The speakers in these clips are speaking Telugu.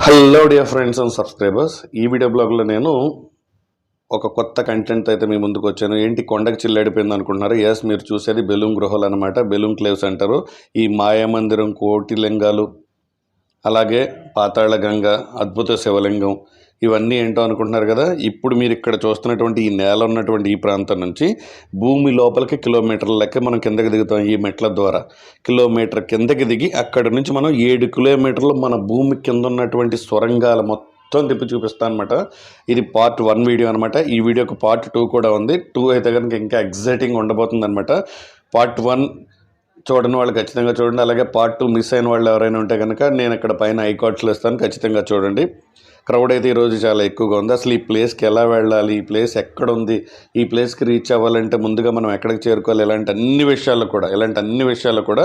Hello dear friends and subscribers ఈ వీడియో బ్లాగ్లో నేను ఒక కొత్త కంటెంట్ అయితే మీ ముందుకు వచ్చాను. ఏంటి? కొండకి చిల్లాడిపోయింది అనుకుంటున్నారు? ఎస్ మీరు చూసేది బెలూన్ గృహాలు అనమాట బెలూన్ క్లేవ్స్ అంటారు ఈ మాయామందిరం కోటి లింగాలు అలాగే పాతాళ గంగ అద్భుత శివలింగం ఇవన్నీ ఏంటో అనుకుంటున్నారు కదా ఇప్పుడు మీరు ఇక్కడ చూస్తున్నటువంటి ఈ నేల ఉన్నటువంటి ఈ ప్రాంతం నుంచి భూమి లోపలికి కిలోమీటర్ల లెక్క మనం కిందకి దిగుతాం ఈ మెట్ల ద్వారా. కిలోమీటర్ కిందకి దిగి అక్కడ నుంచి మనం ఏడు కిలోమీటర్లు మన భూమి కింద ఉన్నటువంటి స్వరంగాల మొత్తం తిప్పి చూపిస్తాను అనమాట ఇది పార్ట్ వన్ వీడియో అనమాట ఈ వీడియోకి పార్ట్ టూ కూడా ఉంది. టూ అయితే కనుక ఇంకా ఎగ్జైటింగ్ ఉండబోతుంది అనమాట పార్ట్ వన్ చూడని వాళ్ళు ఖచ్చితంగా చూడండి. అలాగే పార్ట్ టూ మిస్ అయిన వాళ్ళు ఎవరైనా ఉంటే కనుక నేను ఇక్కడ పైన ఐకాట్స్లో ఇస్తాను. ఖచ్చితంగా చూడండి. క్రౌడ్ అయితే ఈరోజు చాలా ఎక్కువగా ఉంది. అసలు ఈ ప్లేస్కి ఎలా వెళ్ళాలి? ఈ ప్లేస్ ఎక్కడ ఉంది ఈ ప్లేస్కి రీచ్ అవ్వాలంటే ముందుగా మనం ఎక్కడికి చేరుకోవాలి? ఇలాంటి అన్ని విషయాలు కూడా ఇలాంటి అన్ని విషయాలు కూడా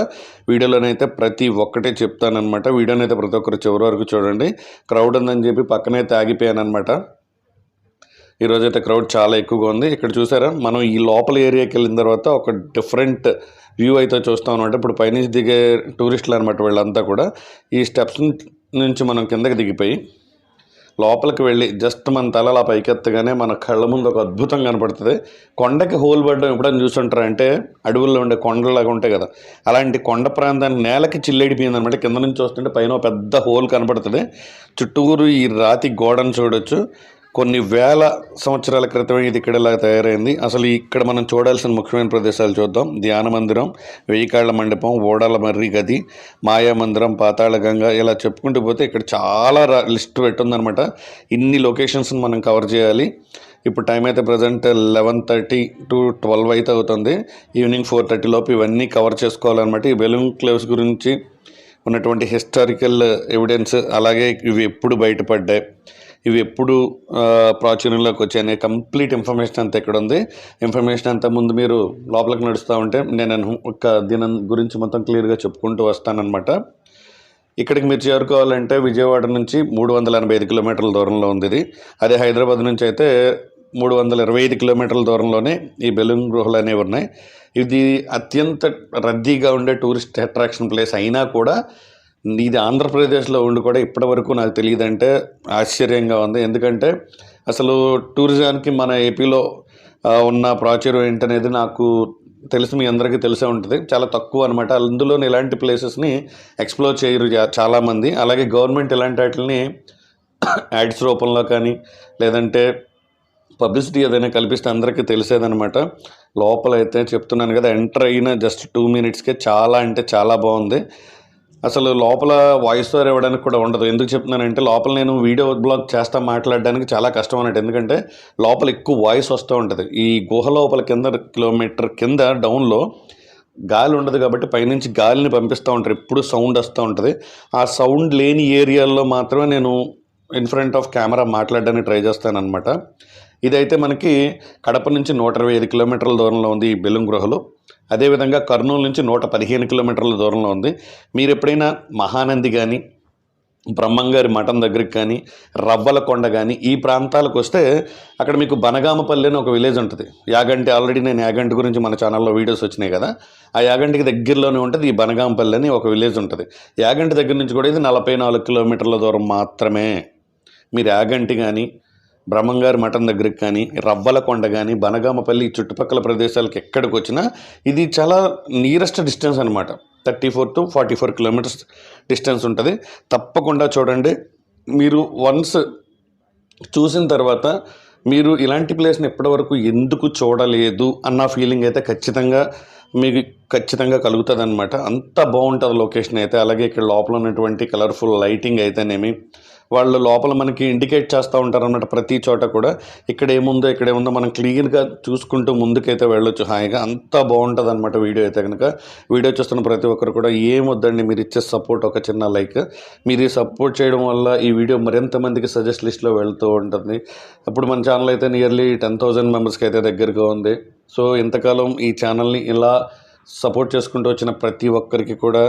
వీడియోలోనైతే ప్రతి ఒక్కటే చెప్తానమాట వీడియోనైతే ప్రతి ఒక్కరు చివరి వరకు చూడండి. క్రౌడ్ ఉందని చెప్పి పక్కనైతే ఆగిపోయాను అనమాట ఈరోజైతే క్రౌడ్ చాలా ఎక్కువగా ఉంది. ఇక్కడ చూసారా? మనం ఈ లోపల ఏరియాకి వెళ్ళిన తర్వాత ఒక డిఫరెంట్ వ్యూ అయితే చూస్తాం అనమాట ఇప్పుడు పైనుంచి దిగే టూరిస్టులు అనమాట వీళ్ళంతా కూడా. ఈ స్టెప్స్ నుంచి మనం కిందకి దిగిపోయి లోపలికి వెళ్ళి జస్ట్ మన తల అలా పైకెత్తగానే మన కళ్ళ ముందు ఒక అద్భుతం కనపడుతుంది. కొండకి హోల్ పడడం ఎప్పుడైనా చూస్తుంటారంటే అడవుల్లో ఉండే కొండలాగా ఉంటాయి కదా. అలాంటి కొండ ప్రాంతాన్ని నేలకి చిల్లెడిపోయింది అనమాట కింద నుంచి చూస్తుంటే పైన ఒక పెద్ద హోల్ కనపడుతుంది. చుట్టూరు ఈ రాతి గోడను చూడొచ్చు. కొన్ని వేల సంవత్సరాల క్రితమే ఇది ఇక్కడలా తయారైంది. అసలు ఇక్కడ మనం చూడాల్సిన ముఖ్యమైన ప్రదేశాలు చూద్దాం. ధ్యాన మందిరం వెయ్యి కాళ్ళ మండపం ఓడాల మర్రి గది మాయా మందిరం పాతాళ గంగ ఇలా చెప్పుకుంటూ పోతే ఇక్కడ చాలా లిస్ట్ పెట్టుందనమాట ఇన్ని లొకేషన్స్ని మనం కవర్ చేయాలి. ఇప్పుడు టైం అయితే present eleven thirty to twelve అయితే అవుతుంది. ఈవినింగ్ ఫోర్ థర్టీ లోపు ఇవన్నీ కవర్ చేసుకోవాలన్నమాట. ఈ బెలూన్ క్లేవ్స్ గురించి ఉన్నటువంటి హిస్టారికల్ ఎవిడెన్స్ అలాగే ఇవి ఎప్పుడు బయటపడ్డాయి. ఇవి ఎప్పుడు ప్రాచుర్యంలోకి వచ్చాయనే కంప్లీట్ ఇన్ఫర్మేషన్ అంతా ఇక్కడ ఉంది. ఇన్ఫర్మేషన్ అంతా ముందు మీరు లోపలికి నడుస్తూ ఉంటే నేను ఒక దీని గురించి మొత్తం క్లియర్గా చెప్పుకుంటూ వస్తానన్నమాట. ఇక్కడికి మీరు చేరుకోవాలంటే విజయవాడ నుంచి మూడు వందల ఎనభై ఐదు కిలోమీటర్ల దూరంలో ఉంది ఇది. అదే హైదరాబాద్ నుంచి అయితే మూడు వందల ఇరవై ఐదు కిలోమీటర్ల దూరంలోనే ఈ బెలూన్ గృహలు అనేవి ఉన్నాయి. ఇది అత్యంత రద్దీగా ఉండే టూరిస్ట్ అట్రాక్షన్ ప్లేస్ అయినా కూడా ఇది ఆంధ్రప్రదేశ్లో ఉండి కూడా ఇప్పటివరకు నాకు తెలియదంటే ఆశ్చర్యంగా ఉంది. ఎందుకంటే అసలు టూరిజానికి మన ఏపీలో ఉన్న ప్రాచుర్యం ఏంటనేది నాకు తెలిసి మీ అందరికీ తెలిసే ఉంటుంది. చాలా తక్కువ అనమాట అందులో ఇలాంటి ప్లేసెస్ని ఎక్స్ప్లోర్ చేయరు చాలామంది. అలాగే గవర్నమెంట్ ఇలాంటి వాటిని యాడ్స్ రూపంలో కానీ లేదంటే పబ్లిసిటీ ఏదైనా కల్పిస్తే అందరికీ తెలిసేదనమాట లోపల అయితే చెప్తున్నాను కదా ఎంటర్ అయిన జస్ట్ టూ మినిట్స్కే చాలా అంటే చాలా బాగుంది. అసలు లోపల వాయిస్ ఓవర్ ఇవ్వడానికి కూడా ఉండదు. ఎందుకు చెప్తున్నానంటే లోపల నేను వీడియో బ్లాగ్ చేస్తా మాట్లాడడానికి చాలా కష్టం అన్నట్టు. ఎందుకంటే లోపల ఎక్కువ వాయిస్ వస్తూ ఉంటుంది. ఈ గుహ లోపల కింద కిలోమీటర్ కింద డౌన్లో గాలి ఉండదు కాబట్టి పైనుంచి గాలిని పంపిస్తూ ఉంటారు ఎప్పుడు సౌండ్ వస్తూ ఉంటుంది. ఆ సౌండ్ లేని ఏరియాల్లో మాత్రమే నేను ఇన్ ఫ్రంట్ ఆఫ్ కెమెరా మాట్లాడడానికి ట్రై చేస్తాను అనమాట ఇదైతే మనకి కడప నుంచి నూట ఇరవై ఐదు కిలోమీటర్ల దూరంలో ఉంది ఈ బెలుం గృహలు. అదేవిధంగా కర్నూలు నుంచి నూట పదిహేను కిలోమీటర్ల దూరంలో ఉంది. మీరు ఎప్పుడైనా మహానంది కానీ బ్రహ్మంగారి మఠం దగ్గరికి కానీ రవ్వలకొండ కానీ ఈ ప్రాంతాలకు వస్తే అక్కడ మీకు బనగామపల్లి అని ఒక విలేజ్ ఉంటుంది. యాగంటి ఆల్రెడీ నేను యాగంటి గురించి మన ఛానల్లో వీడియోస్ వచ్చినాయి కదా. ఆ యాగంటికి దగ్గరలోనే ఉంటుంది ఈ బనగామపల్లి అని ఒక విలేజ్ ఉంటుంది. యాగంటి దగ్గర నుంచి కూడా ఇది నలభై నాలుగు కిలోమీటర్ల దూరం మాత్రమే. మీరు యాగంటి కానీ బ్రహ్మంగారి మఠం దగ్గరికి కానీ రవ్వలకొండ కానీ బనగామపల్లి చుట్టుపక్కల ప్రదేశాలకు ఎక్కడికి వచ్చినా ఇది చాలా నియరెస్ట్ డిస్టెన్స్ అనమాట thirty four to forty four kilometres distance ఉంటుంది. తప్పకుండా చూడండి. మీరు వన్స్ చూసిన తర్వాత మీరు ఇలాంటి ప్లేస్ని ఎప్పటివరకు ఎందుకు చూడలేదు అన్న ఫీలింగ్ అయితే ఖచ్చితంగా మీకు ఖచ్చితంగా కలుగుతుంది అనమాట అంత బాగుంటుంది లొకేషన్ అయితే. అలాగే ఇక్కడ లోపల ఉన్నటువంటి కలర్ఫుల్ లైటింగ్ అయితేనేమి వాళ్ళు లోపల మనకి ఇండికేట్ చేస్తూ ఉంటారు అన్నమాట ప్రతి చోట కూడా. ఇక్కడ ఏముందో ఇక్కడ ఏముందో మనం క్లియర్గా చూసుకుంటూ ముందుకైతే వెళ్ళొచ్చు హాయిగా. అంత బాగుంటుంది అనమాట వీడియో అయితే కనుక వీడియో చూస్తున్న ప్రతి ఒక్కరు కూడా ఏమొద్దండి మీరు ఇచ్చే సపోర్ట్ ఒక చిన్న లైక్. మీరు ఈ సపోర్ట్ చేయడం వల్ల ఈ వీడియో మరింత మందికి సజెస్ట్ లిస్ట్లో వెళ్తూ ఉంటుంది. అప్పుడు మన ఛానల్ అయితే నియర్లీ టెన్ థౌజండ్ మెంబర్స్కి అయితే దగ్గరగా ఉంది. సో ఇంతకాలం ఈ ఛానల్ని ఇలా సపోర్ట్ చేసుకుంటూ వచ్చిన ప్రతి ఒక్కరికి కూడా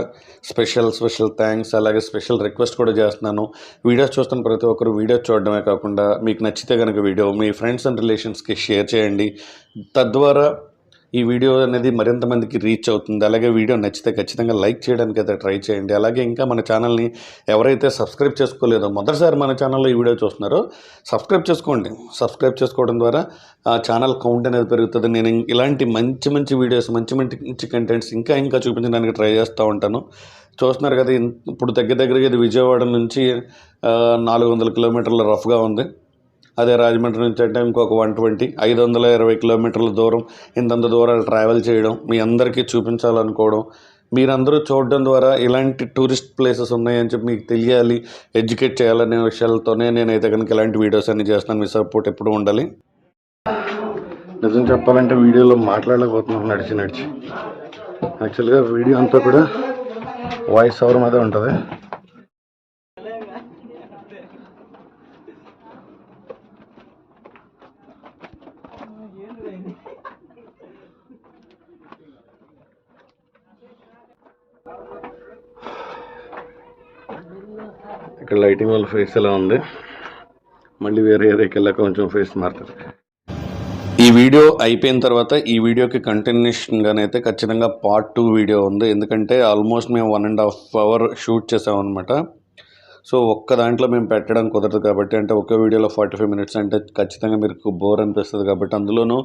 స్పెషల్ స్పెషల్ థ్యాంక్స్. అలాగే స్పెషల్ రిక్వెస్ట్ కూడా చేస్తున్నాను. వీడియోస్ చూస్తున్న ప్రతి ఒక్కరు వీడియోస్ చూడడమే కాకుండా మీకు నచ్చితే కనుక వీడియో మీ ఫ్రెండ్స్ అండ్ రిలేషన్స్కి షేర్ చేయండి. తద్వారా ఈ వీడియో అనేది మరింత మందికి రీచ్ అవుతుంది. అలాగే వీడియో నచ్చితే ఖచ్చితంగా లైక్ చేయడానికి అయితే ట్రై చేయండి. అలాగే ఇంకా మన ఛానల్ని ఎవరైతే సబ్స్క్రైబ్ చేసుకోలేదో మొదటిసారి మన ఛానల్లో ఈ వీడియో చూస్తున్నారో సబ్స్క్రైబ్ చేసుకోండి. సబ్స్క్రైబ్ చేసుకోవడం ద్వారా ఆ ఛానల్ కౌంట్ అనేది పెరుగుతుంది. నేను ఇలాంటి మంచి మంచి వీడియోస్ మంచి మంచి కంటెంట్స్ ఇంకా ఇంకా చూపించడానికి ట్రై చేస్తూ ఉంటాను. చూస్తున్నారు కదా ఇప్పుడు దగ్గర దగ్గరగా ఇది విజయవాడ నుంచి నాలుగు వందల కిలోమీటర్ల రఫ్గా ఉంది. అదే రాజమండ్రి నుంచి అంటే ఇంకొక వన్ ట్వంటీ ఐదు వందల ఇరవై కిలోమీటర్ల దూరం ఇంతంత దూరాలు ట్రావెల్ చేయడం మీ అందరికీ చూపించాలనుకోవడం మీరందరూ చూడడం ద్వారా ఇలాంటి టూరిస్ట్ ప్లేసెస్ ఉన్నాయని చెప్పి మీకు తెలియాలి ఎడ్యుకేట్ చేయాలనే విషయాలతోనే నేనైతే కనుక ఇలాంటి వీడియోస్ అన్ని చేస్తాను మీ సపోర్ట్ ఎప్పుడు ఉండాలి. నిజం చెప్పాలంటే వీడియోలో మాట్లాడలేకపోతున్నాం నడిచి నడిచి. యాక్చువల్గా వీడియో అంతా కూడా వాయిస్ ఓవర్ మీద ఉంటుంది. ఇక్కడ లైటింగ్ వల్ల ఫేస్ ఎలా ఉంది? మళ్ళీ వేరే ఏరియాకి వెళ్ళాక కొంచెం ఫేస్ మారుతుంది. ఈ వీడియో అయిపోయిన తర్వాత ఈ వీడియోకి కంటిన్యూషన్గానైతే ఖచ్చితంగా పార్ట్ టూ వీడియో ఉంది. ఎందుకంటే ఆల్మోస్ట్ మేము one and half hour shoot చేసామన్నమాట. సో ఒక్క దాంట్లో మేము పెట్టడం కుదరదు కాబట్టి అంటే ఒకే వీడియోలో ఫార్టీ ఫైవ్ మినిట్స్ అంటే ఖచ్చితంగా మీకు బోర్ అనిపిస్తుంది కాబట్టి అందులోనూ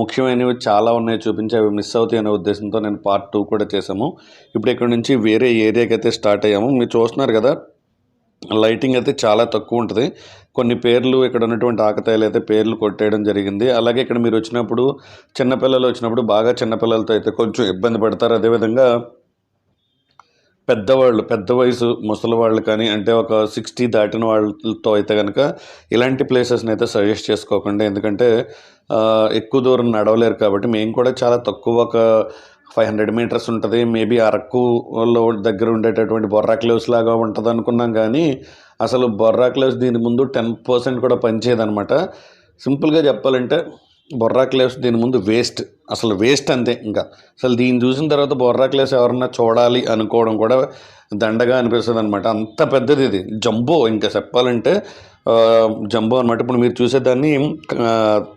ముఖ్యమైనవి చాలా ఉన్నాయి చూపించి అవి మిస్ అవుతాయి అనే ఉద్దేశంతో నేను పార్ట్ టూ కూడా చేసాము ఇప్పుడు ఇక్కడ నుంచి వేరే ఏరియాకి అయితే స్టార్ట్ అయ్యాము. మీరు చూస్తున్నారు కదా లైటింగ్ అయితే చాలా తక్కువ ఉంటుంది. కొన్ని పేర్లు ఇక్కడ ఉన్నటువంటి ఆకతాయిలు అయితే పేర్లు కొట్టేయడం జరిగింది. అలాగే ఇక్కడ మీరు వచ్చినప్పుడు చిన్నపిల్లలు వచ్చినప్పుడు బాగా చిన్నపిల్లలతో అయితే కొంచెం ఇబ్బంది పడతారు. అదేవిధంగా పెద్దవాళ్ళు పెద్ద వయసు ముసలి వాళ్ళు కానీ అంటే ఒక సిక్స్టీ దాటిన వాళ్ళతో అయితే కనుక ఇలాంటి ప్లేసెస్ని అయితే సజెస్ట్ చేసుకోకండి. ఎందుకంటే ఎక్కువ దూరం నడవలేరు కాబట్టి మేము కూడా చాలా తక్కువ ఒక ఫైవ్ హండ్రెడ్ మీటర్స్ ఉంటుంది. మేబీ అరకులో దగ్గర ఉండేటటువంటి బొర్రా క్లేవ్స్ లాగా ఉంటుంది అనుకున్నాం కానీ అసలు బొర్రా క్లేవ్స్ దీని ముందు టెన్ పర్సెంట్ కూడా పనిచేయదనమాట సింపుల్గా చెప్పాలంటే బొర్రా క్లేవ్స్ దీని ముందు వేస్ట్. అసలు వేస్ట్ అంతే ఇంకా. అసలు దీన్ని చూసిన తర్వాత బొర్రా క్లేవ్స్ ఎవరన్నా చూడాలి అనుకోవడం కూడా దండగా అనిపిస్తుంది అనమాట అంత పెద్దది ఇది. జంబో ఇంకా చెప్పాలంటే జంబో అనమాట ఇప్పుడు మీరు చూసేదాన్ని ఆ,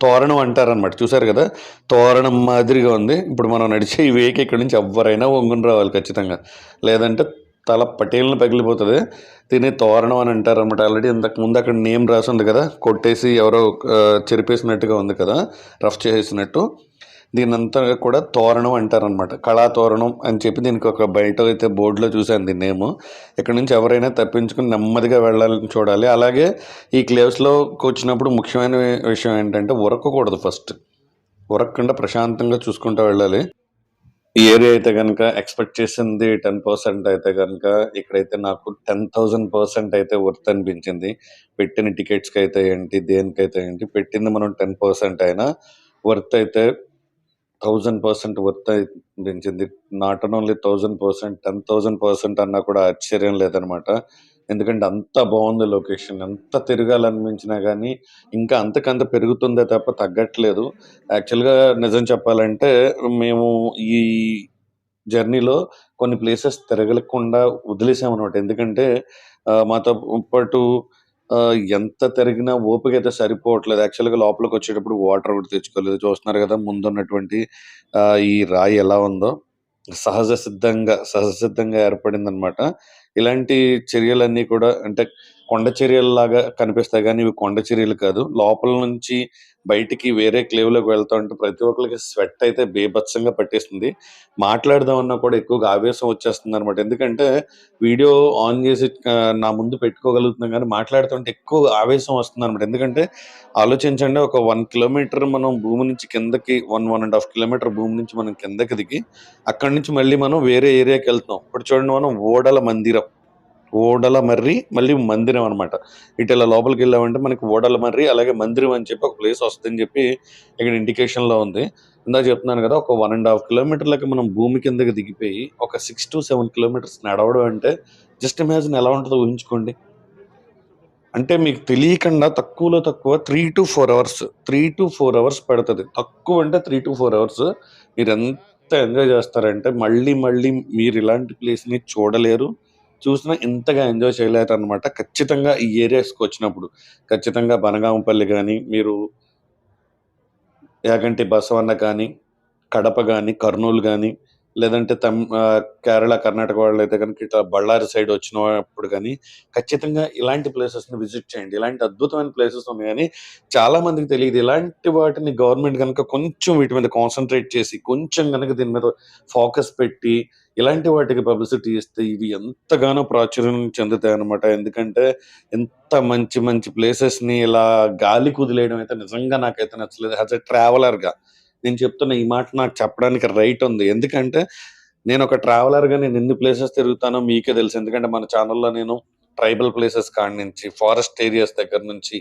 తోరణం అంటారనమాట చూసారు కదా? తోరణం మాదిరిగా ఉంది. ఇప్పుడు మనం నడిచే ఈ వేకి ఇక్కడి నుంచి ఎవరైనా వంగుని రావాలి ఖచ్చితంగా. లేదంటే తల పటేల్ని పగిలిపోతుంది. దీన్ని తోరణం అని అంటారనమాట ఆల్రెడీ ఇంతకు ముందు అక్కడ నేమ్ రాసి ఉంది కదా? కొట్టేసి ఎవరో చెరిపేసినట్టుగా ఉంది కదా? రఫ్ చేసేసినట్టు. దీని అంతా కూడా తోరణం అంటారనమాట కళా తోరణం అని చెప్పి దీనికి ఒక బయట అయితే బోర్డులో చూశాను దీని నేము. ఇక్కడ నుంచి ఎవరైనా తప్పించుకుని నెమ్మదిగా వెళ్ళాలని చూడాలి. అలాగే ఈ క్లేవ్స్లోకి వచ్చినప్పుడు ముఖ్యమైన విషయం ఏంటంటే ఉరకకూడదు ఫస్ట్. ఉరకకుండా ప్రశాంతంగా చూసుకుంటూ వెళ్ళాలి. ఈ ఏరియా అయితే కనుక ఎక్స్పెక్ట్ చేసింది టెన్ పర్సెంట్ అయితే కనుక ఇక్కడైతే నాకు టెన్ థౌజండ్ పర్సెంట్ అయితే వర్త్ అనిపించింది. పెట్టిన టికెట్స్కి అయితే ఏంటి దేనికైతే ఏంటి పెట్టింది మనం టెన్ పర్సెంట్ అయినా వర్త్ అయితే థౌజండ్ పర్సెంట్ వర్త్ అనిపించింది not only thousand percent ten thousand percent అన్నా కూడా ఆశ్చర్యం లేదనమాట. ఎందుకంటే అంత బాగుంది లొకేషన్ ఎంత తిరగాలనిపించినా కానీ ఇంకా అంతకంత పెరుగుతుందే తప్ప తగ్గట్లేదు. యాక్చువల్గా నిజం చెప్పాలంటే మేము ఈ జర్నీలో కొన్ని ప్లేసెస్ తిరగలకుండా వదిలేసామన్నమాట ఎందుకంటే మాతో పాటు ఆ, ఎంత తిరిగినా ఓపిక అయితే సరిపోవట్లేదు యాక్చువల్గా లోపలికి వచ్చేటప్పుడు వాటర్ కూడా తెచ్చుకోలేదు. చూస్తున్నారు కదా ముందున్నటువంటి ఆ, ఈ రాయి ఎలా ఉందో. సహజ సిద్ధంగా సహజ సిద్ధంగా ఏర్పడింది అనమాట ఇలాంటి చర్యలన్నీ కూడా అంటే కొండ చర్యల్లాగా కనిపిస్తాయి కానీ ఇవి కొండ చర్యలు కాదు. లోపల నుంచి బయటికి వేరే క్లేవ్లోకి వెళ్తా ఉంటే ప్రతి ఒక్కరికి స్వెట్ అయితే బేభత్సంగా పట్టేస్తుంది. మాట్లాడదామన్నా కూడా ఎక్కువగా ఆవేశం వచ్చేస్తుంది అనమాట ఎందుకంటే వీడియో ఆన్ చేసి నా ముందు పెట్టుకోగలుగుతున్నాం కానీ మాట్లాడుతుంటే ఎక్కువ ఆవేశం వస్తుంది అనమాట ఎందుకంటే ఆలోచించండి ఒక వన్ కిలోమీటర్ మనం భూమి నుంచి కిందకి one one and half kilometre భూమి నుంచి మనం కిందకి దిగి అక్కడి నుంచి మళ్ళీ మనం వేరే ఏరియాకి వెళ్తున్నాం. ఇప్పుడు చూడండి మనం ఓడల మందిరం. ఓడల మర్రి మళ్ళీ మందిరం అనమాట ఇటు ఇలా లోపలికి వెళ్ళామంటే మనకి ఓడల మర్రి అలాగే మందిరం అని చెప్పి ఒక ప్లేస్ వస్తుందని చెప్పి ఇక్కడ ఇండికేషన్లో ఉంది. ఇందాక చెప్తున్నాను కదా ఒక వన్ అండ్ హాఫ్ కిలోమీటర్లకి మనం భూమి కిందకి దిగిపోయి ఒక సిక్స్ టు సెవెన్ కిలోమీటర్స్ నడవడం అంటే జస్ట్ ఇమాజిన్ ఎలా ఉంటుందో ఊహించుకోండి. అంటే మీకు తెలియకుండా తక్కువలో తక్కువ three to four hours three to four hours పడుతుంది. తక్కువ అంటే త్రీ టు ఫోర్ అవర్స్ మీరు ఎంత ఎంజాయ్ చేస్తారంటే మళ్ళీ మళ్ళీ మీరు ఇలాంటి ప్లేస్ని చూడలేరు. చూసినా ఇంతగా ఎంజాయ్ చేయలేరు అనమాట ఖచ్చితంగా ఈ ఏరియాస్కి వచ్చినప్పుడు ఖచ్చితంగా బనగామపల్లి కానీ మీరు యాగంటి బసవన్న కానీ కడప కానీ కర్నూలు కానీ లేదంటే తమ్ కేరళ, కర్ణాటక వాళ్ళు అయితే కనుక ఇట్లా బళ్ళారి సైడ్ వచ్చినప్పుడు కానీ ఖచ్చితంగా ఇలాంటి ప్లేసెస్‌ని విజిట్ చేయండి. ఇలాంటి అద్భుతమైన ప్లేసెస్ ఉన్నాయని చాలా మందికి తెలియదు ఇలాంటి వాటిని గవర్నమెంట్ కనుక కొంచెం వీటి మీద కాన్సన్ట్రేట్ చేసి, కొంచెం కనుక దీని మీద ఫోకస్ పెట్టి, ఇలాంటి వాటికి పబ్లిసిటీ ఇస్తే ఇవి ఎంతగానో ప్రాచుర్యం చెందుతాయి అనమాట ఎందుకంటే ఎంత మంచి మంచి ప్లేసెస్‌ని ఇలా గాలి కుదిలేయడం అయితే నిజంగా నాకైతే నచ్చలేదు. యాజ్ ఎ ట్రావెలర్‌గా నేను చెప్తున్న ఈ మాట నాకు చెప్పడానికి రైట్ ఉంది. ఎందుకంటే నేను ఒక ట్రావెలర్‌గా నేను ఎన్ని ప్లేసెస్ తిరుగుతానో మీకే తెలుసు. ఎందుకంటే మన ఛానల్లో నేను ట్రైబల్ ప్లేసెస్ కాడ నుంచి, ఫారెస్ట్ ఏరియాస్ దగ్గర నుంచి,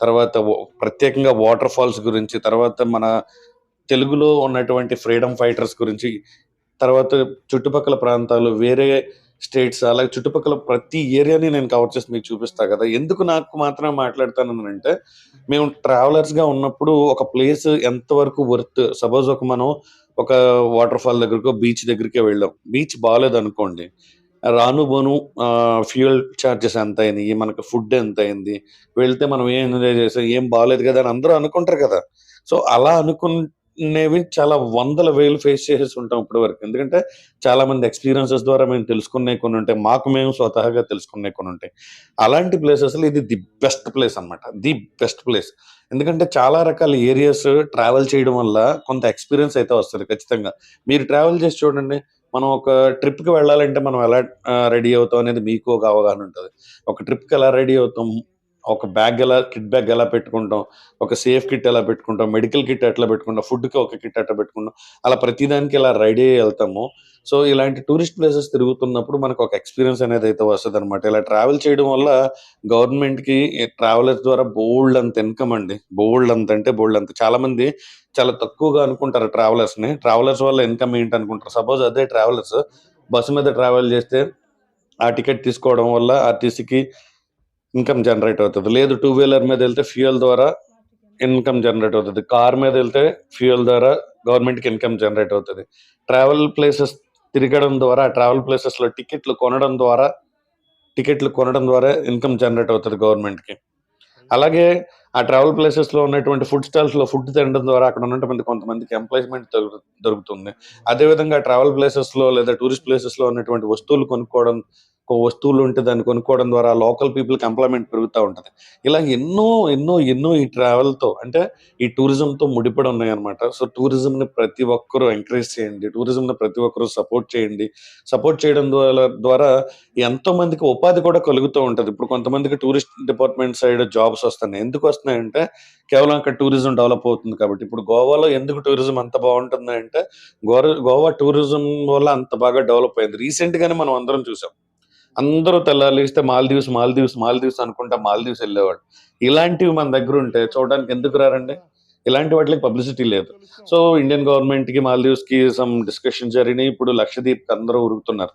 తర్వాత ప్రత్యేకంగా వాటర్ ఫాల్స్ గురించి, తర్వాత మన తెలుగులో ఉన్నటువంటి ఫ్రీడమ్ ఫైటర్స్ గురించి, తర్వాత చుట్టుపక్కల ప్రాంతాలు, వేరే స్టేట్స్ అలాగే చుట్టుపక్కల ప్రతి ఏరియాని నేను కవర్ చేసి మీకు చూపిస్తా కదా! ఎందుకు నాకు మాత్రమే మాట్లాడతాననంటే, మేము ట్రావెలర్స్‌గా ఉన్నప్పుడు ఒక ప్లేస్ ఎంతవరకు వర్త్ సపోజ్ ఒక మనం ఒక వాటర్ ఫాల్ దగ్గరకో, బీచ్ దగ్గరికే వెళ్ళాం. బీచ్ బాలేదనుకోండి. రాను బోను ఫ్యూయల్ ఫ్యూయల్ చార్జెస్ ఎంతయినియి? మనకు ఫుడ్ ఎంతయింది? వెళ్తే మనం ఏం ఎంజాయ్ చేసాం? ఏం బాగాలేదు కదా! అని అందరూ అనుకుంటారు కదా! సో, అలా నేవి చాలా వందల వేలు ఫేస్ చేసేసి ఉంటాం ఇప్పటి వరకు. ఎందుకంటే చాలా మంది ఎక్స్‌పీరియన్సెస్ ద్వారా మేము తెలుసుకునే కొన్ని ఉంటాయి. మాకు మేము స్వతహాగా తెలుసుకునే కొన్ని ఉంటాయి. అలాంటి ప్లేసెస్‌లో ఇది ది బెస్ట్ ప్లేస్ అన్నమాట. The best place. ఎందుకంటే చాలా రకాల ఏరియాస్ ట్రావెల్ చేయడం వల్ల కొంత ఎక్స్‌పీరియన్స్ అయితే వస్తుంది ఖచ్చితంగా. మీరు ట్రావెల్ చేసి చూడండి. మనం ఒక ట్రిప్‌కి వెళ్ళాలంటే మనం ఎలా రెడీ అవుతాం అనేది మీకు ఒక అవగాహన ఉంటుంది ఒక ట్రిప్‌కి ఎలా రెడీ అవుతాం? ఒక బ్యాగ్ ఎలా కిట్ బ్యాగ్ ఎలా పెట్టుకుంటాం? ఒక సేఫ్ కిట్ ఎలా పెట్టుకుంటాం? మెడికల్ కిట్ ఎట్లా పెట్టుకుంటాం? ఫుడ్‌కి ఒక కిట్ ఎట్లా పెట్టుకుంటాం? అలా ప్రతిదానికి ఇలా రెడీ అయ్యి వెళ్తాము సో, ఇలాంటి టూరిస్ట్ ప్లేసెస్ తిరుగుతున్నప్పుడు మనకు ఒక ఎక్స్‌పీరియన్స్ అనేది అయితే వస్తుంది అనమాట ఇలా ట్రావెల్ చేయడం వల్ల గవర్నమెంట్‌కి ట్రావెలర్స్ ద్వారా బోల్డ్ అంత ఇన్‌కమ్ అండి. బోల్డ్ అంత అంటే బోల్డ్ చాలా మంది చాలా తక్కువగా అనుకుంటారు ట్రావెలర్స్‌ని. ట్రావెలర్స్ వల్ల ఇన్‌కమ్ ఏంటి అనుకుంటారు సపోజ్ అదే ట్రావెలర్స్ బస్సు మీద ట్రావెల్ చేస్తే, ఆ టికెట్ తీసుకోవడం వల్ల ఆర్‌టీసీకి ఇన్‌కమ్ జనరేట్ అవుతుంది లేదు టూ వీలర్ మీద వెళ్తే ఫ్యూయల్ ద్వారా ఇన్‌కమ్ జనరేట్ అవుతుంది కార్ మీద వెళ్తే ఫ్యూయల్ ద్వారా గవర్నమెంట్‌కి ఇన్‌కమ్ జనరేట్ అవుతుంది ట్రావెల్ ప్లేసెస్ తిరగడం ద్వారా, ట్రావెల్ ప్లేసెస్‌లో టికెట్లు కొనడం ద్వారా టికెట్లు కొనడం ద్వారా ఇన్‌కమ్ జనరేట్ అవుతుంది గవర్నమెంట్‌కి. అలాగే ఆ ట్రావెల్ ప్లేసెస్‌లో ఉన్నటువంటి ఫుడ్ స్టాల్స్‌లో ఫుడ్ తినడం ద్వారా అక్కడ ఉన్నటువంటి కొంతమందికి ఎంప్లాయ్‌మెంట్ దొరుకుతుంది. అదే విధంగా ట్రావెల్ ప్లేసెస్‌లో లేదా టూరిస్ట్ ప్లేసెస్‌లో ఉన్నటువంటి వస్తువులు కొనుక్కోవడం, వస్తువులు ఉంటే దాన్ని కొనుక్కోవడం ద్వారా లోకల్ పీపుల్‌కి ఎంప్లాయ్‌మెంట్ పెరుగుతూ ఉంటుంది ఇలా ఎన్నో, ఎన్నో, ఎన్నో ఈ ట్రావెల్‌తో అంటే ఈ టూరిజంతో ముడిపడి ఉన్నాయన్నమాట. సో, టూరిజంని ప్రతి ఒక్కరూ ఎంకరేజ్ చేయండి. టూరిజంని ప్రతి ఒక్కరూ సపోర్ట్ చేయండి. సపోర్ట్ చేయడం ద్వారా ద్వారా ఎంతో మందికి ఉపాధి కూడా కలుగుతూ ఉంటది. ఇప్పుడు కొంతమందికి టూరిస్ట్ డిపార్ట్‌మెంట్ సైడ్ జాబ్స్ వస్తున్నాయి. ఎందుకు వస్తున్నాయంటే కేవలం అక్కడ టూరిజం డెవలప్ అవుతుంది కాబట్టి. ఇప్పుడు గోవాలో ఎందుకు టూరిజం అంత బాగుంటుంది అంటే గోవా టూరిజం వల్ల అంత బాగా డెవలప్ అయింది. రీసెంట్‌గానే మనం అందరం చూసాం. అందరూ తెల్లారిస్తే మాల్దీవ్స్, మాల్దీవ్స్, మాల్దీవ్స్ అనుకుంటా మాల్దీవ్స్ వెళ్ళేవాడు ఇలాంటివి మన దగ్గర ఉంటే చూడడానికి ఎందుకు రారండి? ఇలాంటి వాటికి పబ్లిసిటీ లేదు. సో, ఇండియన్ గవర్నమెంట్కి మాల్దీవ్స్కి సమ్ డిస్కషన్ జరిగినాయి. ఇప్పుడు లక్షదీప్ అందరూ ఉరుకుతున్నారు.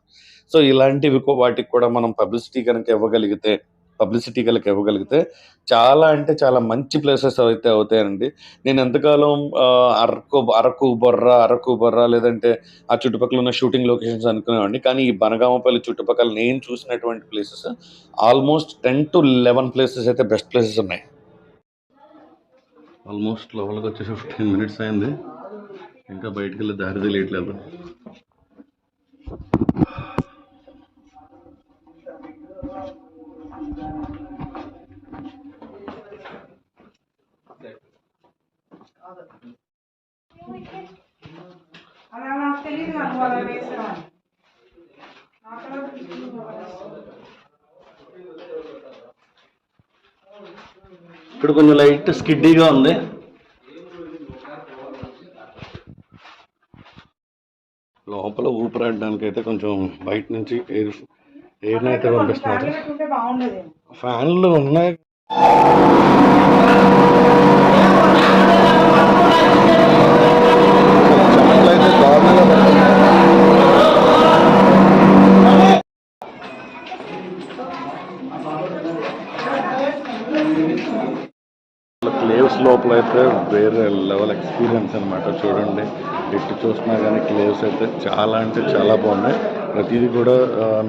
సో, ఇలాంటివి వాటికి కూడా మనం పబ్లిసిటీ కనుక ఇవ్వగలిగితే, పబ్లిసిటీ గలకి ఇవ్వగలిగితే చాలా అంటే చాలా మంచి ప్లేసెస్ అయితే అవుతాయండి. నేను ఎంతకాలం అరకు, అరకు బొర్ర అరకు బొర్ర లేదంటే ఆ చుట్టుపక్కల ఉన్న షూటింగ్ లొకేషన్స్ అనుకునేవాడిని. కానీ ఈ బనగామపల్లి చుట్టుపక్కల నేను చూసినటువంటి ప్లేసెస్ ఆల్‌మోస్ట్ 10-11 ప్లేసెస్ అయితే బెస్ట్ ప్లేసెస్ ఉన్నాయి. ఆల్‌మోస్ట్ లోవల్గా వచ్చి ఫిఫ్టీన్ మినిట్స్ అయింది. ఇంకా బయటికెళ్ళే దారి తెలియట్లేదు. అలా నాకు తెలియదు నువ్వు అలా వేసావని నాకు ఇక్కడ కొంచెం లైట్ స్కిడ్డీగా ఉంది. లోపల ఊపిరాడడానికైతే కొంచెం బయట నుంచి ఎయిర్ ఎయిర్‌ని అయితే పంపిస్తున్నారు. ఫ్యాన్లు ఉన్నాయి. లోపల అయితే వేరే లెవెల్ ఎక్స్పీరియన్స్ అనమాట చూడండి ఎట్టు చూసినా కానీ క్లేవ్స్ అయితే చాలా అంటే చాలా బాగున్నాయి. ప్రతిదీ కూడా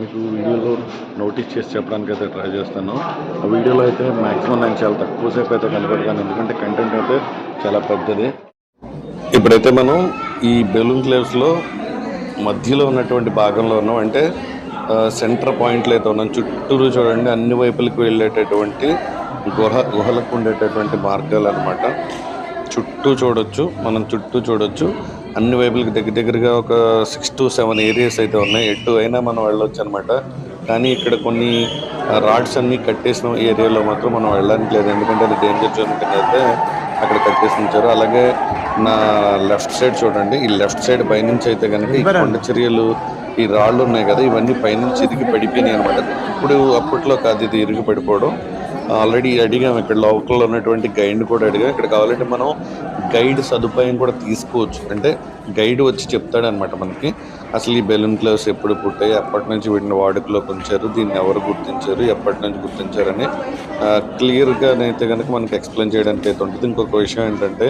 మీకు వీడియోలో నోటీస్ చేసి చెప్పడానికి అయితే ట్రై చేస్తాను. ఆ వీడియోలో అయితే మ్యాక్సిమం నేను చాలా తక్కువసేపు అయితే కనపడతాను. ఎందుకంటే కంటెంట్ అయితే చాలా పెద్దది. ఇప్పుడైతే మనం ఈ బెలూన్ క్లేవ్స్లో మధ్యలో ఉన్నటువంటి భాగంలో ఉన్నాం. అంటే సెంటర్ పాయింట్లు అయితే ఉన్నాం. చుట్టూరు చూడండి అన్ని వైపులకు వెళ్ళేటటువంటి గుహ గుహలకు ఉండేటటువంటి మార్గాలు అనమాట చుట్టూ చూడొచ్చు మనం చుట్టూ చూడొచ్చు. అన్ని వైపులకి దగ్గర దగ్గరగా ఒక సిక్స్ టు సెవెన్ ఏరియాస్ అయితే ఉన్నాయి. ఎటు అయినా మనం వెళ్ళొచ్చు అనమాట కానీ ఇక్కడ కొన్ని రాడ్స్ అన్ని కట్టేసిన ఏరియాలో మాత్రం మనం వెళ్ళడానికి లేదు. ఎందుకంటే అది డేంజర్ జోన్ కింద అయితే అక్కడ కట్టేసి ఉంచారు. అలాగే నా లెఫ్ట్ సైడ్ చూడండి. ఈ లెఫ్ట్ సైడ్ పైనుంచి అయితే కనుక ఈ కొండ చర్యలు ఈ రాళ్ళు ఉన్నాయి కదా ఇవన్నీ పైనుంచి ఇరిగి పడిపోయినాయి అనమాట ఇప్పుడు అప్పట్లో కాదు ఇది ఇరిగి పడిపోవడం. ఆల్రెడీ అడిగాం ఇక్కడ లోకల్లో ఉన్నటువంటి గైడ్ని కూడా అడిగాం ఇక్కడ కావాలంటే మనం గైడ్ సదుపాయం కూడా తీసుకోవచ్చు. అంటే గైడ్ వచ్చి చెప్తాడనమాట మనకి. అసలు ఈ బెలూన్ క్లవ్స్ ఎప్పుడు పుట్టాయి ఎప్పటి నుంచి వీటిని వాడుకలోకి ఉంచారు దీన్ని ఎవరు గుర్తించారు ఎప్పటి నుంచి గుర్తించారని క్లియర్గా అయితే కనుక మనకి ఎక్స్ప్లెయిన్ చేయడానికి అయితే ఉంటుంది. ఇంకొక విషయం ఏంటంటే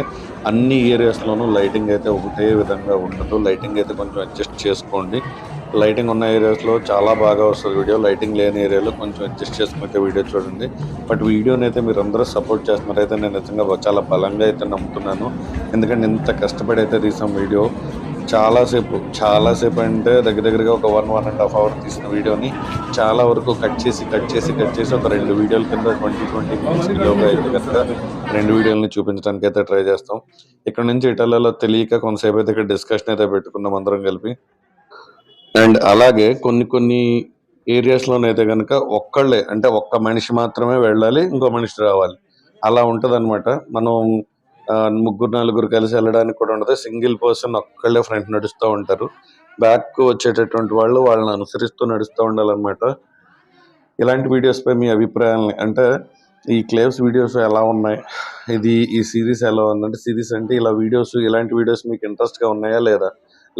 అన్ని ఏరియాస్లోనూ లైటింగ్ అయితే ఒకటే విధంగా ఉండదు. లైటింగ్ అయితే కొంచెం అడ్జస్ట్ చేసుకోండి. లైటింగ్ ఉన్న ఏరియాస్లో చాలా బాగా వస్తుంది వీడియో. లైటింగ్ లేని ఏరియాలో కొంచెం అడ్జస్ట్ చేసుకుంటే వీడియో చూడండి. బట్ వీడియోని అయితే మీరు అందరూ సపోర్ట్ చేస్తున్నారు. అయితే నేను నిజంగా చాలా బలంగా అయితే నమ్ముతున్నాను. ఎందుకంటే ఇంత కష్టపడి అయితే తీసాం వీడియో. చాలాసేపు చాలాసేపు అంటే దగ్గర దగ్గరగా ఒక one one and half hour తీసిన వీడియోని చాలా వరకు కట్ చేసి కట్ చేసి కట్ చేసి ఒక రెండు వీడియోల కింద ట్వంటీ ట్వంటీ మినిట్స్ వీడియోగా అయితే కనుక రెండు వీడియోలని చూపించడానికి అయితే ట్రై చేస్తాం. ఇక్కడ నుంచి ఇటలీలో తెలియక కొంతసేపు అయితే ఇక్కడ డిస్కషన్ అయితే పెట్టుకున్నాం అందరం కలిపి. అండ్ అలాగే కొన్ని కొన్ని ఏరియాస్లోనైతే కనుక ఒక్కళ్ళే అంటే ఒక్క మనిషి మాత్రమే వెళ్ళాలి ఇంకో మనిషి రావాలి. అలా ఉంటుందన్నమాట. మనం ముగ్గురు నలుగురు కలిసి వెళ్ళడానికి కూడా ఉండదు. సింగిల్ పర్సన్ ఒక్కళ్ళే ఫ్రంట్ నడుస్తూ ఉంటారు. బ్యాక్ వచ్చేటటువంటి వాళ్ళు వాళ్ళని అనుసరిస్తూ నడుస్తూ ఉండాలన్నమాట. ఇలాంటి వీడియోస్ పై మీ అభిప్రాయాలని అంటే ఈ క్లేవ్స్ వీడియోస్ ఎలా ఉన్నాయి? ఇది ఈ సిరీస్ ఎలా ఉందంటే సిరీస్ అంటే ఇలా వీడియోస్ ఇలాంటి వీడియోస్ మీకు ఇంట్రెస్ట్గా ఉన్నాయా లేదా?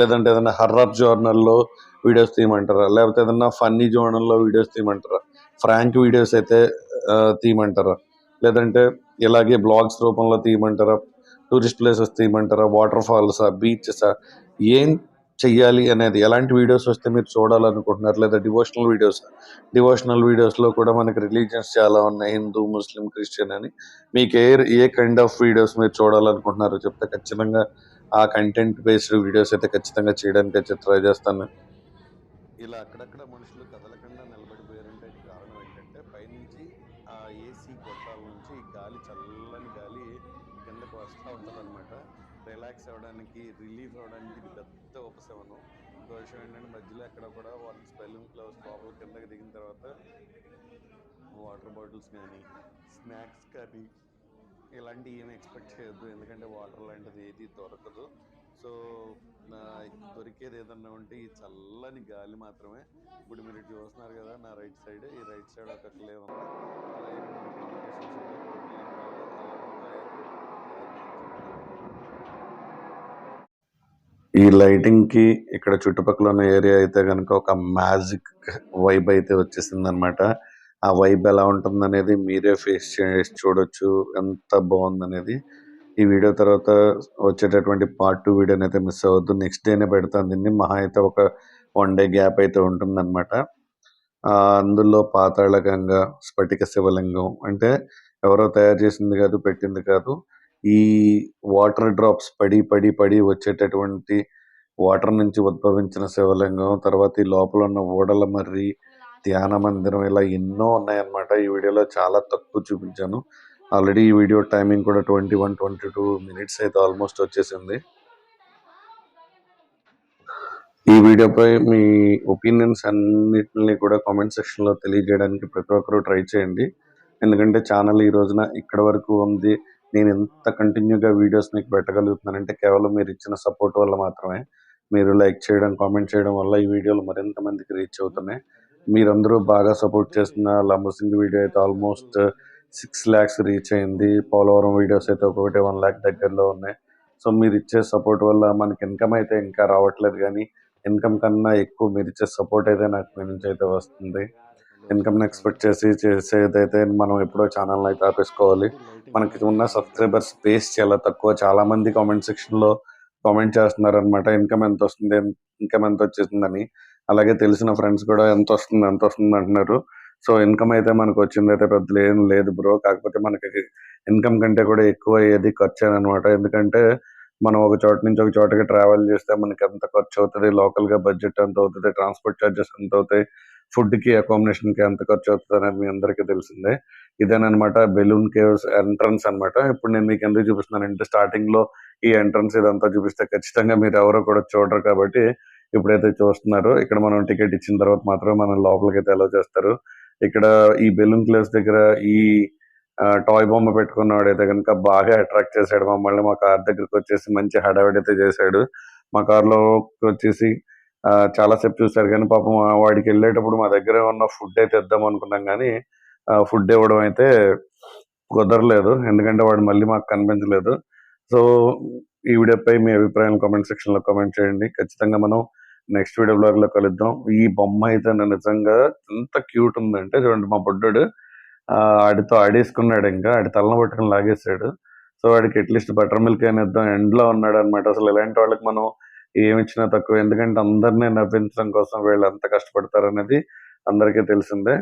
లేదంటే ఏదైనా హర్రప్ జోర్నల్లో వీడియోస్ తీయమంటారా? లేకపోతే ఏదైనా ఫన్నీ జోర్నల్లో వీడియోస్ తీయమంటారా? ఫ్రాంక్ వీడియోస్ అయితే తీయమంటారా? లేదంటే ఇలాగే బ్లాగ్స్ రూపంలో తీయమంటారా? టూరిస్ట్ ప్లేసెస్ తీయమంటారా? వాటర్ ఫాల్సా? బీచెసా? ఏం చెయ్యాలి అనేది? ఎలాంటి వీడియోస్ వస్తే మీరు చూడాలనుకుంటున్నారు? లేదా డివోషనల్ వీడియోస్? డివోషనల్ వీడియోస్లో కూడా మనకి రిలీజియన్స్ చాలా ఉన్నాయి. హిందూ ముస్లిం క్రిస్టియన్ అని. మీకు ఏ ఏ కైండ్ ఆఫ్ వీడియోస్ మీరు చూడాలనుకుంటున్నారో చెప్తే ఖచ్చితంగా ఆ కంటెంట్ బేస్డ్ వీడియోస్ అయితే ఖచ్చితంగా చేయడానికి అయితే ట్రై చేస్తాను. ఇలా అక్కడక్కడ మనుషులు కదలకుండా నిలబడిపోయారంటే కారణం ఏంటంటే పైనుంచి ఆ ఏసీ గొట్టాల నుంచి గాలి చల్లని గాలి కిందకు వస్తూ ఉంటుంది అనమాట రిలాక్స్ అవ్వడానికి రిలీఫ్ అవ్వడానికి ఇది పెద్ద ఉపశమనం. ఇంకో విషయం ఏంటంటే మధ్యలో ఎక్కడ కూడా వన్స్ స్పెల్లింగ్ క్లౌస్ లోపల కిందకి దిగిన తర్వాత వాటర్ బాటిల్స్ కానీ స్నాక్స్ కానీ ఇలాంటివి ఏమి ఎక్స్పెక్ట్ చేయొద్దు. ఎందుకంటే వాటర్ లాంటిది ఏది దొరకదు. సో నా దొరికేది ఏదన్నా ఉంటే ఈ చల్లని గాలి మాత్రమే. ఇప్పుడు మీరు ఇటు చూస్తున్నారు కదా నా రైట్ సైడ్ ఈ రైట్ సైడ్ ఒక క్లే ఉంది. అలాగే ఈ లైటింగ్కి ఇక్కడ చుట్టుపక్కల ఉన్న ఏరియా అయితే కనుక ఒక మ్యాజిక్ వైబ్ అయితే వచ్చేసింది అనమాట ఆ వైబ్ ఎలా ఉంటుంది అనేది మీరే ఫేస్ చేసి చూడొచ్చు. ఎంత బాగుందనేది. ఈ వీడియో తర్వాత వచ్చేటటువంటి పార్ట్ టూ వీడియోని అయితే మిస్ అవ్వద్దు. నెక్స్ట్ డేనే పెడతాను దీన్ని. మహా అయితే ఒక వన్ డే గ్యాప్ అయితే ఉంటుందన్నమాట. అందులో పాతాళగంగా స్ఫటిక శివలింగం అంటే ఎవరో తయారు చేసింది కాదు పెట్టింది కాదు. ఈ వాటర్ డ్రాప్స్ పడి పడి పడి వచ్చేటటువంటి వాటర్ నుంచి ఉద్భవించిన శివలింగం తర్వాత ఈ లోపల ఉన్న ఓడల మర్రి ధ్యాన మందిరం ఇలా ఎన్నో ఉన్నాయన్నమాట. ఈ వీడియోలో చాలా తక్కువ చూపించాను. ఆల్రెడీ ఈ వీడియో టైమింగ్ కూడా twenty one twenty two minutes అయితే ఆల్మోస్ట్ వచ్చేసింది. ఈ వీడియోపై మీ ఒపీనియన్స్ అన్నిటిని కూడా కామెంట్ సెక్షన్లో తెలియజేయడానికి ప్రతి ఒక్కరూ ట్రై చేయండి. ఎందుకంటే ఛానల్ ఈ రోజున ఇక్కడ వరకు ఉంది. నేను ఎంత కంటిన్యూగా వీడియోస్ మీకు పెట్టగలుగుతున్నానంటే కేవలం మీరు ఇచ్చిన సపోర్ట్ వల్ల మాత్రమే. మీరు లైక్ చేయడం కామెంట్ చేయడం వల్ల ఈ వీడియోలు మరింత మందికి రీచ్ అవుతున్నాయి. మీరందరూ బాగా సపోర్ట్ చేస్తున్న లంబసింగ్ వీడియో అయితే ఆల్మోస్ట్ సిక్స్ ల్యాక్స్ రీచ్ అయింది. పోలవరం వీడియోస్ అయితే ఒక్కొక్కటి వన్ ల్యాక్ దగ్గరలో ఉన్నాయి. సో మీరు ఇచ్చే సపోర్ట్ వల్ల మనకి ఇన్కమ్ అయితే ఇంకా రావట్లేదు కానీ ఇన్కమ్ కన్నా ఎక్కువ మీరు ఇచ్చే సపోర్ట్ అయితే నాకు మీ నుంచి అయితే వస్తుంది. ఇన్కమ్ ఎక్స్పెక్ట్ చేసి చేసేదైతే మనం ఎప్పుడో ఛానల్ అయితే ఆపేసుకోవాలి. మనకి ఉన్న సబ్స్క్రైబర్స్ బేస్ చాలా తక్కువ. చాలామంది కామెంట్ సెక్షన్లో కామెంట్ చేస్తున్నారు అనమాట ఇన్కమ్ ఎంత వస్తుంది? ఇన్కమ్ ఎంత వచ్చేసిందని. అలాగే తెలిసిన ఫ్రెండ్స్ కూడా ఎంత వస్తుంది ఎంత వస్తుంది అంటున్నారు. సో ఇన్కమ్ అయితే మనకు వచ్చింది అయితే పెద్ద ఏం లేదు బ్రో కాకపోతే మనకి ఇన్కమ్ కంటే కూడా ఎక్కువ అయ్యేది ఖర్చు అనమాట ఎందుకంటే మనం ఒక చోట నుంచి ఒక చోటకి ట్రావెల్ చేస్తే మనకి ఎంత ఖర్చు అవుతుంది లోకల్గా బడ్జెట్ ఎంత అవుతుంది ట్రాన్స్పోర్ట్ చార్జెస్ ఎంత అవుతాయి ఫుడ్కి అకామిడేషన్కి ఎంత ఖర్చు అవుతుంది అనేది మీ అందరికీ తెలిసిందే. ఇదేనమాట బెలూన్ కేవ్స్ ఎంట్రన్స్ అన్నమాట. ఇప్పుడు నేను మీకు ఎందుకు చూపిస్తున్నానంటే స్టార్టింగ్లో ఈ ఎంట్రన్స్ ఇదంతా చూపిస్తే ఖచ్చితంగా మీరు ఎవరో కూడా చూడరు కాబట్టి ఇప్పుడైతే చూస్తున్నారు ఇక్కడ మనం టికెట్ ఇచ్చిన తర్వాత మాత్రమే మనం లోపలికి అయితే అలౌ చేస్తారు. ఇక్కడ ఈ బెలూన్ ప్లేస్ దగ్గర ఈ టాయ్ బొమ్మ పెట్టుకున్నవాడు అయితే కనుక బాగా అట్రాక్ట్ చేశాడు. మమ్మల్ని మా కార్ దగ్గరకు వచ్చేసి మంచి హడావిడి అయితే చేశాడు. మా కార్లో వచ్చేసి చాలాసేపు చాలా చూశారు కానీ పాపం వాడికి వెళ్ళేటప్పుడు మా దగ్గర ఉన్న ఫుడ్ అయితే ఇద్దాం అనుకున్నాం కానీ ఫుడ్ ఇవ్వడం అయితే కుదరలేదు. ఎందుకంటే వాడు మళ్ళీ మాకు కనిపించలేదు. సో ఈ వీడియోపై మీ అభిప్రాయం కామెంట్ సెక్షన్లో కామెంట్ చేయండి. ఖచ్చితంగా మనం నెక్స్ట్ వీడియో బ్లాగ్లో కలుద్దాం. ఈ బొమ్మ అయితే నిజంగా ఎంత క్యూట్ ఉందంటే చూడండి మా బుడ్డోడు ఆడితో ఆడేసుకున్నాడు ఇంకా. ఆడి తలను పట్టుకుని లాగేశాడు. సో వాడికి అట్లీస్ట్ బటర్ మిల్క్ అయినా ఇద్దాం. ఎండ్లో ఉన్నాడు అనమాట. అసలు ఇలాంటి వాళ్ళకి మనం ఏమి ఇచ్చినా తక్కువ. ఎందుకంటే అందరినీ నవ్వించడం కోసం వీళ్ళు ఎంత కష్టపడతారు అనేది అందరికీ తెలిసిందే.